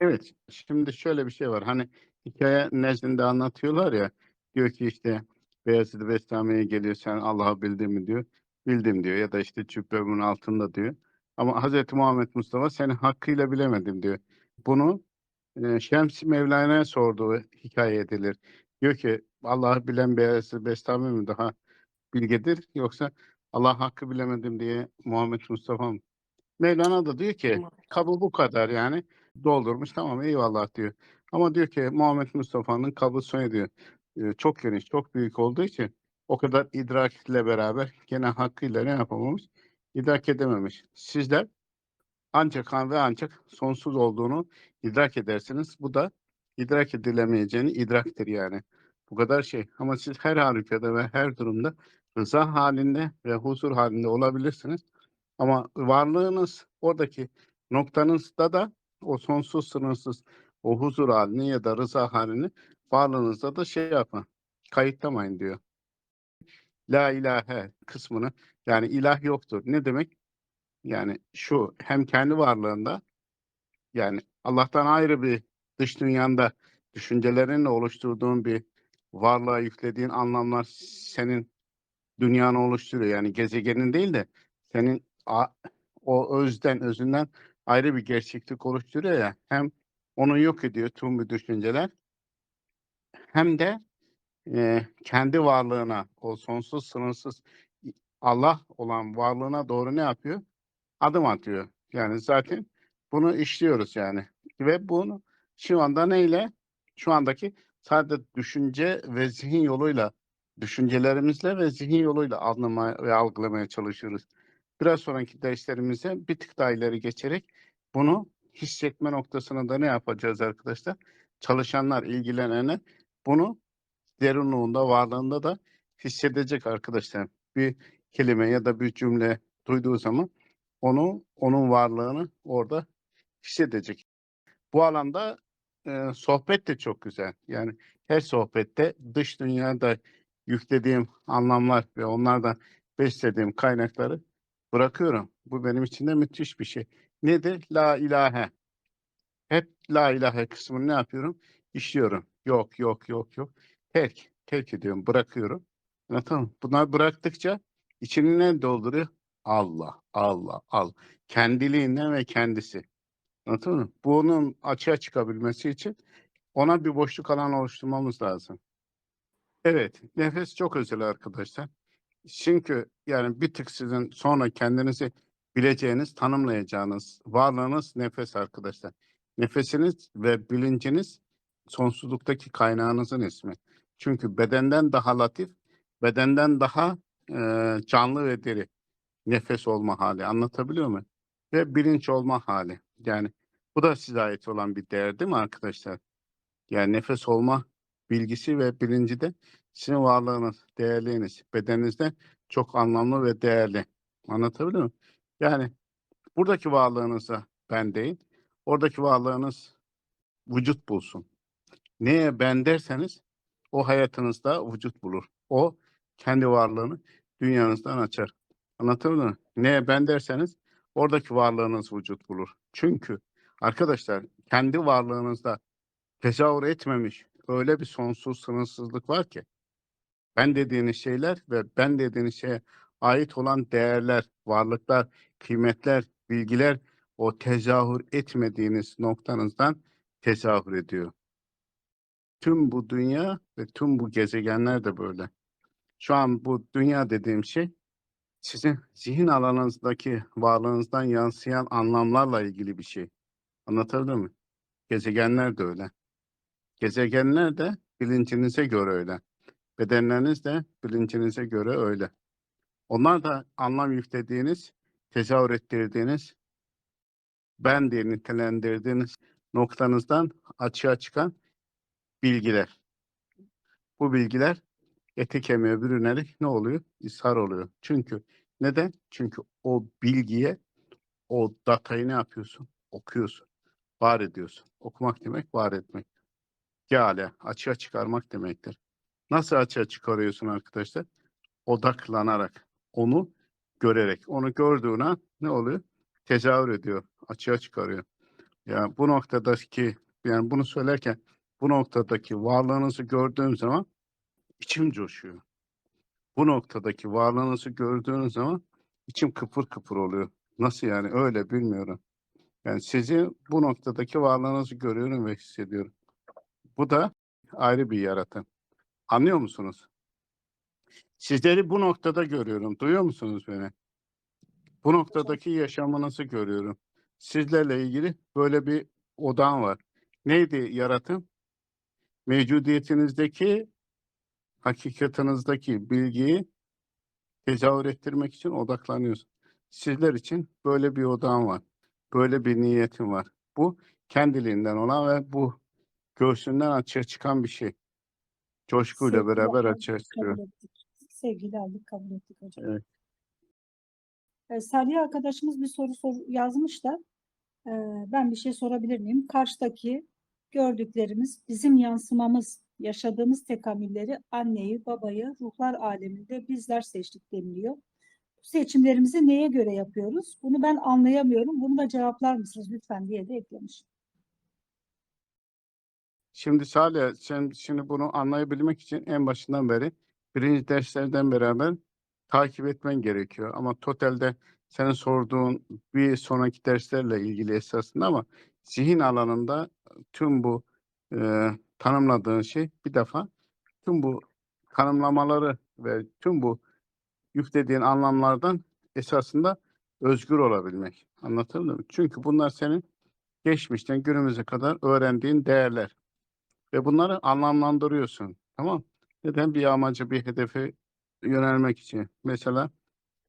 Evet, şimdi şöyle bir şey var. Hani hikaye nezdinde anlatıyorlar ya. Diyor ki işte Beyazıt Bestami'ye geliyor sen Allah'ı bildin mi diyor. Bildim diyor ya da işte cübbemin altında diyor. Ama Hazreti Muhammed Mustafa seni hakkıyla bilemedim diyor. Bunu e, Şems Mevlana'ya sorduğu hikaye edilir. Diyor ki Allah'ı bilen Beyazıt Bestami mi daha bilgedir yoksa Allah hakkı bilemedim diye Muhammed Mustafa mı? Mevlana da diyor ki kabı bu kadar yani doldurmuş tamam eyvallah diyor. Ama diyor ki Muhammed Mustafa'nın kabı soyu diyor. e, çok geniş, çok büyük olduğu için o kadar idrakle beraber gene hakkıyla ne yapamamış? İdrak edememiş. Sizler ancak an ve ancak sonsuz olduğunu idrak edersiniz. Bu da idrak edilemeyeceğini idraktır yani. Bu kadar şey. Ama siz her halükarda ve her durumda rıza halinde ve huzur halinde olabilirsiniz. Ama varlığınız oradaki noktanızda da o sonsuz sınırsız o huzur halini ya da rıza halini varlığınızda da şey yapın. Kayıtlamayın diyor. La ilahe kısmını yani ilah yoktur. Ne demek? Yani şu hem kendi varlığında yani Allah'tan ayrı bir dış dünyanda düşüncelerinle oluşturduğun bir varlığa yüklediğin anlamlar senin dünyanı oluşturuyor. Yani gezegenin değil de senin o özden, özünden ayrı bir gerçeklik oluşturuyor ya. Hem onu yok ediyor tüm bu düşünceler hem de e, kendi varlığına, o sonsuz sınırsız Allah olan varlığına doğru ne yapıyor? Adım atıyor. Yani zaten bunu işliyoruz yani. Ve bunu şu anda neyle? Şu andaki sadece düşünce ve zihin yoluyla, düşüncelerimizle ve zihin yoluyla anlamaya ve algılamaya çalışıyoruz. Biraz sonraki derslerimizde bir tık daha ileri geçerek bunu hissetme noktasına da ne yapacağız arkadaşlar? Çalışanlar, ilgilenenler bunu derinliğinde, varlığında da hissedecek arkadaşlar. Bir kelime ya da bir cümle duyduğu zaman onu, onun varlığını orada hissedecek. Bu alanda e, sohbet de çok güzel. Yani her sohbette dış dünyada yüklediğim anlamlar ve onlardan beslediğim kaynakları bırakıyorum. Bu benim için de müthiş bir şey. Nedir? La ilahe. Hep la ilahe kısmını ne yapıyorum? İşliyorum. Yok, yok, yok, yok. Terk. Terk ediyorum, bırakıyorum. Anladın mı? Bunları bıraktıkça içini ne dolduruyor? Allah, Allah, Allah. Kendiliğinden ve kendisi. Anladın mı? Bunun açığa çıkabilmesi için ona bir boşluk alan oluşturmamız lazım. Evet, nefes çok özel arkadaşlar. Çünkü yani bir tık sizin sonra kendinizi bileceğiniz, tanımlayacağınız varlığınız nefes arkadaşlar. Nefesiniz ve bilinciniz sonsuzluktaki kaynağınızın ismi. Çünkü bedenden daha latif, bedenden daha e, canlı ve diri nefes olma hali. Anlatabiliyor muyum? Ve bilinç olma hali. Yani bu da size ait olan bir değer değil mi arkadaşlar? Yani nefes olma bilgisi ve bilinci de sizin varlığınız, değerliğiniz, bedeninizde çok anlamlı ve değerli. Anlatabiliyor muyum? Yani buradaki varlığınıza ben değil, oradaki varlığınız vücut bulsun. Neye ben derseniz o hayatınızda vücut bulur. O kendi varlığını dünyanızdan açar. Anlatabiliyor muyum? Neye ben derseniz oradaki varlığınız vücut bulur. Çünkü arkadaşlar kendi varlığınızda tezahür etmemiş öyle bir sonsuz sınırsızlık var ki ben dediğiniz şeyler ve ben dediğiniz şeye ait olan değerler, varlıklar, kıymetler, bilgiler o tezahür etmediğiniz noktanızdan tezahür ediyor. Tüm bu dünya ve tüm bu gezegenler de böyle. Şu an bu dünya dediğim şey sizin zihin alanınızdaki varlığınızdan yansıyan anlamlarla ilgili bir şey. Anlatabiliyor muyum? Gezegenler de öyle. Gezegenler de bilincinize göre öyle. Bedenleriniz de bilincinize göre öyle. Onlar da anlam yüklediğiniz, tezahür ettirdiğiniz, ben diye nitelendirdiğiniz noktanızdan açığa çıkan bilgiler. Bu bilgiler ete kemiğe bürünerek ne oluyor? İshar oluyor. Çünkü neden? Çünkü o bilgiye, o datayı ne yapıyorsun? Okuyorsun. Var ediyorsun. Okumak demek var etmek. Gale, açığa çıkarmak demektir. Nasıl açığa çıkarıyorsun arkadaşlar? Odaklanarak, onu görerek. Onu gördüğün an ne oluyor? Tezahür ediyor, açığa çıkarıyor. Ya bu noktadaki yani bunu söylerken bu noktadaki varlığınızı gördüğüm zaman içim coşuyor. Bu noktadaki varlığınızı gördüğünüz zaman içim kıpır kıpır oluyor. Nasıl yani öyle bilmiyorum. Yani sizi bu noktadaki varlığınızı görüyorum ve hissediyorum. Bu da ayrı bir yaratım. Anlıyor musunuz? Sizleri bu noktada görüyorum. Duyuyor musunuz beni? Bu noktadaki yaşamınızı görüyorum. Sizlerle ilgili böyle bir odağım var. Neydi yaratım? Mevcudiyetinizdeki, hakikatinizdeki bilgiyi tezahür ettirmek için odaklanıyorsun. Sizler için böyle bir odağım var. Böyle bir niyetim var. Bu kendiliğinden olan ve bu göğsünden açığa çıkan bir şey. Coşkuyla Sevgili beraber aldık, açığa çıkıyor. Sevgili aldık kabul ettik hocam. Evet. Ee, Salih arkadaşımız bir soru sor, yazmış da e, ben bir şey sorabilir miyim? Karşıdaki gördüklerimiz bizim yansımamız, yaşadığımız tekamülleri anneyi, babayı, ruhlar aleminde bizler seçtik deniliyor. Bu seçimlerimizi neye göre yapıyoruz? Bunu ben anlayamıyorum. Bunu da cevaplar mısınız lütfen diye de eklemiş. Şimdi Salih, sen şimdi bunu anlayabilmek için en başından beri birinci derslerden beraber takip etmen gerekiyor. Ama totalde senin sorduğun bir sonraki derslerle ilgili esasında ama zihin alanında tüm bu e, tanımladığın şey bir defa tüm bu tanımlamaları ve tüm bu yüklediğin anlamlardan esasında özgür olabilmek. Anlatıldı mı? Çünkü bunlar senin geçmişten günümüze kadar öğrendiğin değerler ve bunları anlamlandırıyorsun. Tamam? Neden? Bir amaca, bir hedefe yönelmek için. Mesela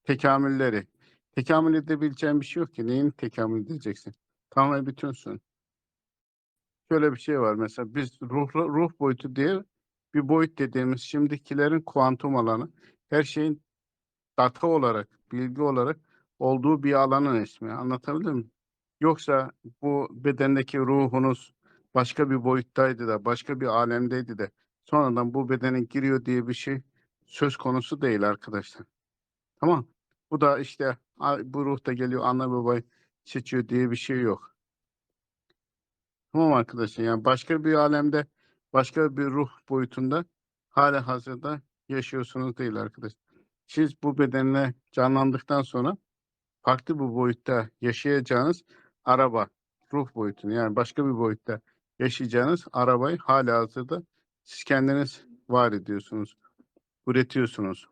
tekamülleri. Tekamül edebileceğin bir şey yok ki. Neyin tekamül edeceksin? Tamamen bütünsün. Şöyle bir şey var mesela biz ruh, ruh boyutu diye bir boyut dediğimiz şimdikilerin kuantum alanı her şeyin data olarak, bilgi olarak olduğu bir alanın ismi. Anlatabildim mi? Yoksa bu bedendeki ruhunuz başka bir boyuttaydı da, başka bir alemdeydi de sonradan bu bedene giriyor diye bir şey söz konusu değil arkadaşlar. Tamam. Bu da işte bu ruh da geliyor ana babayı seçiyor diye bir şey yok. Tamam arkadaşlar yani başka bir alemde başka bir ruh boyutunda hala hazırda yaşıyorsunuz değil arkadaşlar. Siz bu bedenle canlandıktan sonra farklı bir boyutta yaşayacağınız araba, ruh boyutunu yani başka bir boyutta yaşayacağınız arabayı hala hazırda siz kendiniz var ediyorsunuz, üretiyorsunuz.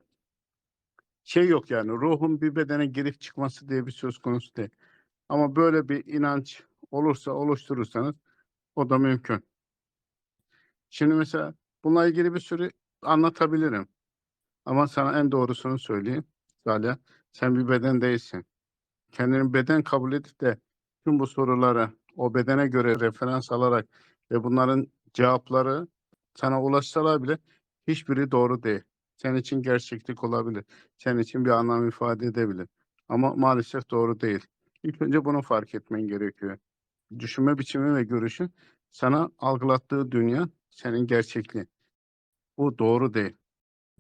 Şey yok yani ruhun bir bedene girip çıkması diye bir söz konusu değil. Ama böyle bir inanç olursa oluşturursanız o da mümkün. Şimdi mesela bununla ilgili bir sürü anlatabilirim. Ama sana en doğrusunu söyleyeyim. Salih, sen bir beden değilsin. Kendini beden kabul edip de tüm bu sorulara o bedene göre referans alarak ve bunların cevapları sana ulaşsalar bile hiçbiri doğru değil. Senin için gerçeklik olabilir. Senin için bir anlam ifade edebilir. Ama maalesef doğru değil. İlk önce bunu fark etmen gerekiyor. Düşünme biçimi ve görüşün sana algılattığı dünya senin gerçekliğin. Bu doğru değil.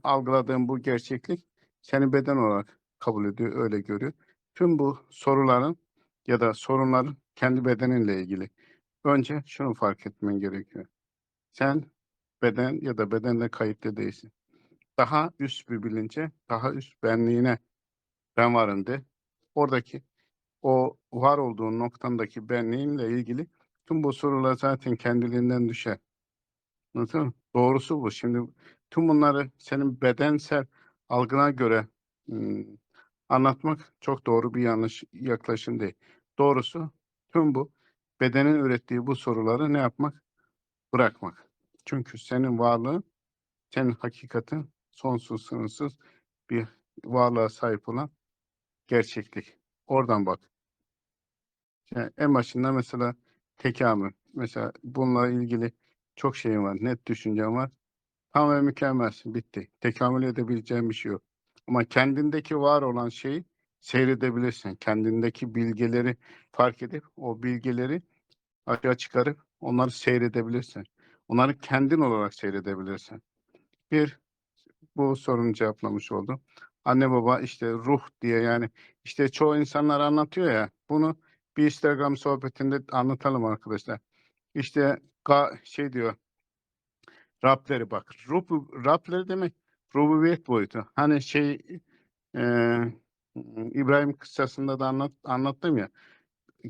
Algıladığın bu gerçeklik seni beden olarak kabul ediyor, öyle görüyor. Tüm bu soruların ya da sorunların kendi bedeninle ilgili. Önce şunu fark etmen gerekiyor. Sen beden ya da bedenle kayıtlı değilsin. Daha üst bir bilince, daha üst benliğine ben varım de. Oradaki o var olduğun noktandaki benliğinle ilgili tüm bu sorular zaten kendiliğinden düşer. Anladın mı? Doğrusu bu. Şimdi tüm bunları senin bedensel algına göre ım, anlatmak çok doğru bir yanlış yaklaşım değil. Doğrusu tüm bu bedenin ürettiği bu soruları ne yapmak? Bırakmak. Çünkü senin varlığın, senin hakikatin sonsuz sınırsız bir varlığa sahip olan gerçeklik. Oradan bak. Yani en başında mesela tekamül. Mesela bununla ilgili çok şeyim var. Net düşüncem var. Tamamen mükemmelsin. Bitti. Tekamül edebileceğin bir şey yok. Ama kendindeki var olan şeyi seyredebilirsin. Kendindeki bilgileri fark edip o bilgileri açığa çıkarıp onları seyredebilirsin. Onları kendin olarak seyredebilirsin. Bir, bu sorunu cevaplamış oldum. Anne baba işte ruh diye yani işte çoğu insanlar anlatıyor ya bunu bir Instagram sohbetinde anlatalım arkadaşlar. İşte şey diyor. Rableri bak. Rub, Rableri demek rububiyet boyutu. Hani şey e, İbrahim kıssasında da anlat, anlattım ya.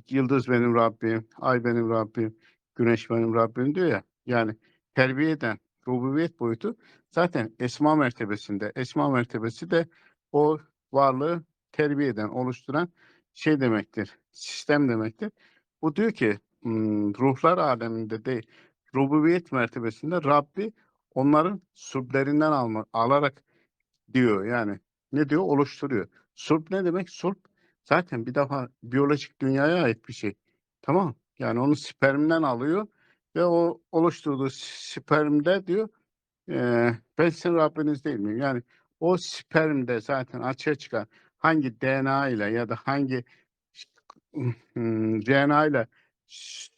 Yıldız benim Rabbim, ay benim Rabbim, güneş benim Rabbim diyor ya. Yani terbiye eden rububiyet boyutu zaten esma mertebesinde. Esma mertebesi de o varlığı terbiye eden, oluşturan şey demektir. Sistem demektir. Bu diyor ki hmm, ruhlar aleminde değil, rububiyet mertebesinde Rabbi onların sulplerinden alma, alarak diyor yani. Ne diyor? Oluşturuyor. Sulp ne demek? Sulp zaten bir defa biyolojik dünyaya ait bir şey. Tamam. Yani onu spermden alıyor ve o oluşturduğu spermde diyor eee ben sizin Rabbiniz değil miyim? Yani o spermde zaten açığa çıkan hangi DNA ile ya da hangi hmm, RNA ile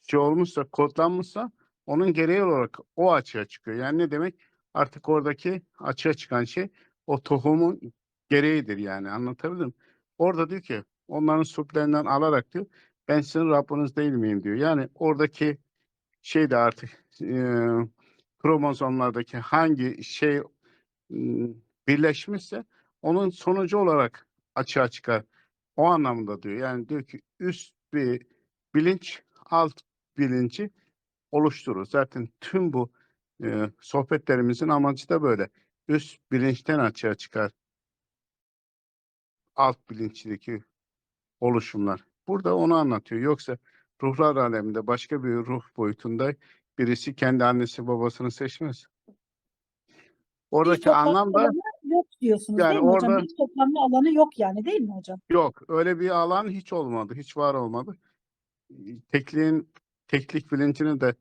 şey olmuşsa, kodlanmışsa onun gereği olarak o açığa çıkıyor. Yani ne demek? Artık oradaki açığa çıkan şey o tohumun gereğidir yani anlatabildim. Orada diyor ki onların sütlerinden alarak diyor ben sizin Rabbiniz değil miyim diyor. Yani oradaki şey de artık e, kromozomlardaki hangi şey m, birleşmişse onun sonucu olarak açığa çıkar. O anlamda diyor. Yani diyor ki üst bir bilinç alt bilinci oluşturur. Zaten tüm bu e, sohbetlerimizin amacı da böyle. Üst bilinçten açığa çıkar alt bilinçteki oluşumlar. Burada onu anlatıyor. Yoksa ruhlar aleminde başka bir ruh boyutunda birisi kendi annesi babasını seçmez. Oradaki toplanma anlam da yok diyorsunuz Yani değil mi hocam? orada- Bir toplanma alanı yok yani değil mi hocam? yok. Öyle bir alan hiç olmadı. Hiç var olmadı. Tekliğin teklik bilincine de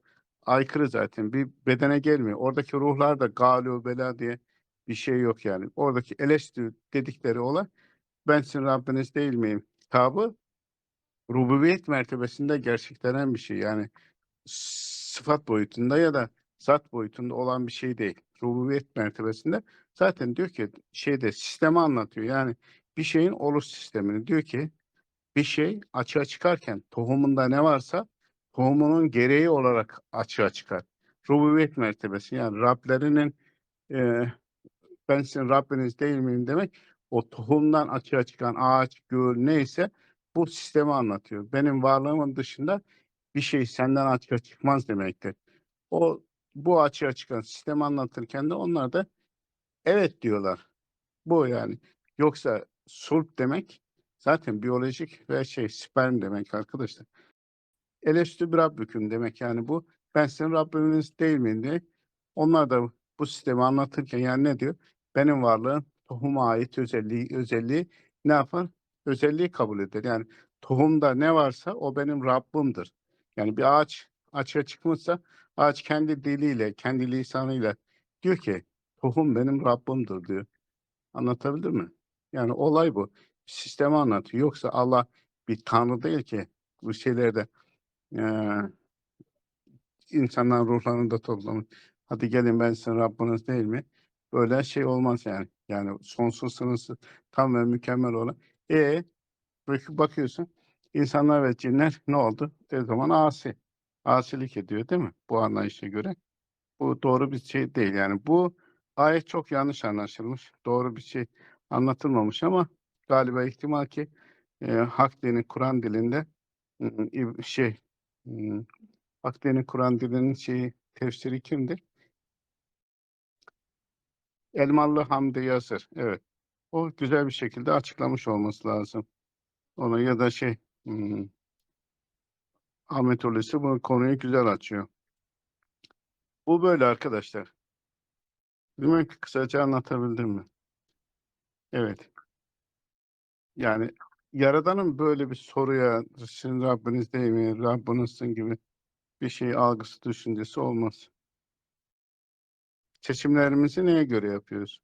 aykırı zaten. Bir bedene gelmiyor. Oradaki ruhlar da galu bela diye bir şey yok yani. Oradaki elestü dedikleri olay ben sizin Rabbiniz değil miyim? Kitabı rububiyet mertebesinde gerçeklenen bir şey. Yani sıfat boyutunda ya da zat boyutunda olan bir şey değil. Rububiyet mertebesinde zaten diyor ki şeyde sistemi anlatıyor. Yani bir şeyin oluş sistemini diyor ki bir şey açığa çıkarken tohumunda ne varsa tohumunun gereği olarak açığa çıkar. Rububiyet mertebesi yani Rablerinin e, ben sizin Rabbiniz değil miyim demek o tohumdan açığa çıkan ağaç, göl neyse bu sistemi anlatıyor. Benim varlığımın dışında bir şey senden açığa çıkmaz demektir. O bu açığa çıkan sistemi anlatırken de onlar da evet diyorlar. Bu yani. Yoksa sulp demek zaten biyolojik ve şey sperm demek arkadaşlar. Elestü Rabbüküm demek yani bu. Ben senin Rabbiniz değil miyim diye. Onlar da bu sistemi anlatırken yani ne diyor? Benim varlığım tohuma ait özelliği, özelliği ne yapar? Özelliği kabul eder. Yani tohumda ne varsa o benim Rabbimdir. Yani bir ağaç açığa çıkmışsa ağaç kendi diliyle, kendi lisanıyla diyor ki tohum benim Rabbimdir diyor. Anlatabildim mi? Yani olay bu. Sistemi anlatıyor. Yoksa Allah bir tanrı değil ki bu şeylerde eee insanların ruhlarını da toplamış. Hadi gelin ben sizin Rabbiniz değil mi? Böyle şey olmaz yani. Yani sonsuz sınırsız tam ve mükemmel olan. E bakıyorsun insanlar ve cinler ne oldu? O zaman asi. Asilik ediyor değil mi? Bu anlayışa göre. Bu doğru bir şey değil. Yani bu ayet çok yanlış anlaşılmış. Doğru bir şey anlatılmamış ama galiba ihtimal ki e, hak dini Kur'an dilinde ı, ı, şey ı, hak dini Kur'an dilinin şeyi tefsiri kimdir? Elmalı Hamdi Yazır. Evet. O güzel bir şekilde açıklamış olması lazım. Ona ya da şey ım, Ahmet Hulusi bu konuyu güzel açıyor. Bu böyle arkadaşlar. Bilmem kısaca anlatabildim mi? Evet. Yani Yaradan'ın böyle bir soruya sizin Rabbiniz değil mi, Rabbinizsin gibi bir şey algısı, düşüncesi olmaz. Seçimlerimizi neye göre yapıyoruz?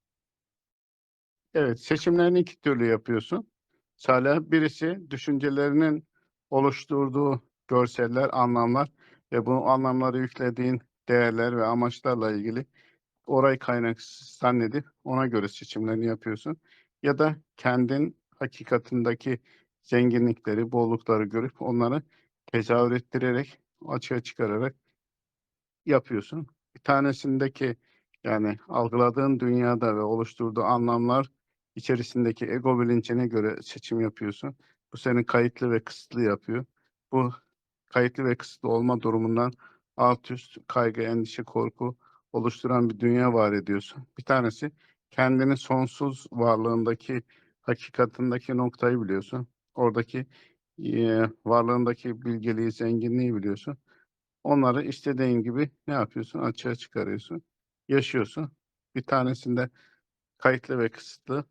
Evet, seçimlerini iki türlü yapıyorsun. Salih, birisi düşüncelerinin oluşturduğu görseller, anlamlar ve bu anlamları yüklediğin değerler ve amaçlarla ilgili orayı kaynak zannedip ona göre seçimlerini yapıyorsun. Ya da kendin hakikatindeki zenginlikleri, bollukları görüp onları tezahür ettirerek, açığa çıkararak yapıyorsun. Bir tanesindeki yani algıladığın dünyada ve oluşturduğu anlamlar içerisindeki ego bilincine göre seçim yapıyorsun. Bu seni kayıtlı ve kısıtlı yapıyor. Bu kayıtlı ve kısıtlı olma durumundan alt üst kaygı, endişe, korku oluşturan bir dünya var ediyorsun. Bir tanesi kendini sonsuz varlığındaki hakikatindeki noktayı biliyorsun. Oradaki eee, varlığındaki bilgeliği, zenginliği biliyorsun. Onları istediğin gibi ne yapıyorsun? Açığa çıkarıyorsun. Yaşıyorsun. Bir tanesinde kayıtlı ve kısıtlı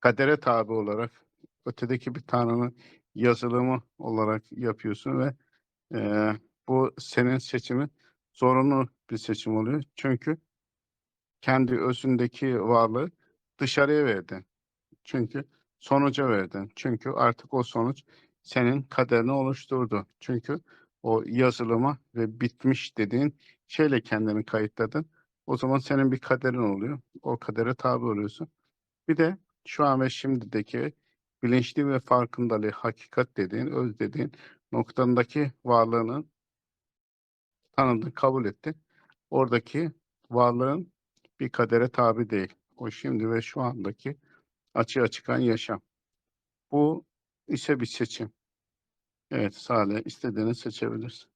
kadere tabi olarak ötedeki bir tanrının yazılımı olarak yapıyorsun ve eee, bu senin seçimin zorunlu bir seçim oluyor. Çünkü kendi özündeki varlığı dışarıya verdin. Çünkü sonuca verdin. Çünkü artık o sonuç senin kaderini oluşturdu. Çünkü o yazılıma ve bitmiş dediğin şeyle kendini kayıtladın. O zaman senin bir kaderin oluyor. O kadere tabi oluyorsun. Bir de şu an ve şimdideki bilinçli ve farkındalığı, hakikat dediğin, öz dediğin noktandaki varlığının tanıdın, kabul ettin. Oradaki varlığın bir kadere tabi değil. O şimdi ve şu andaki açığa çıkan yaşam. Bu ise bir seçim. Evet Salih istediğini seçebilirsin.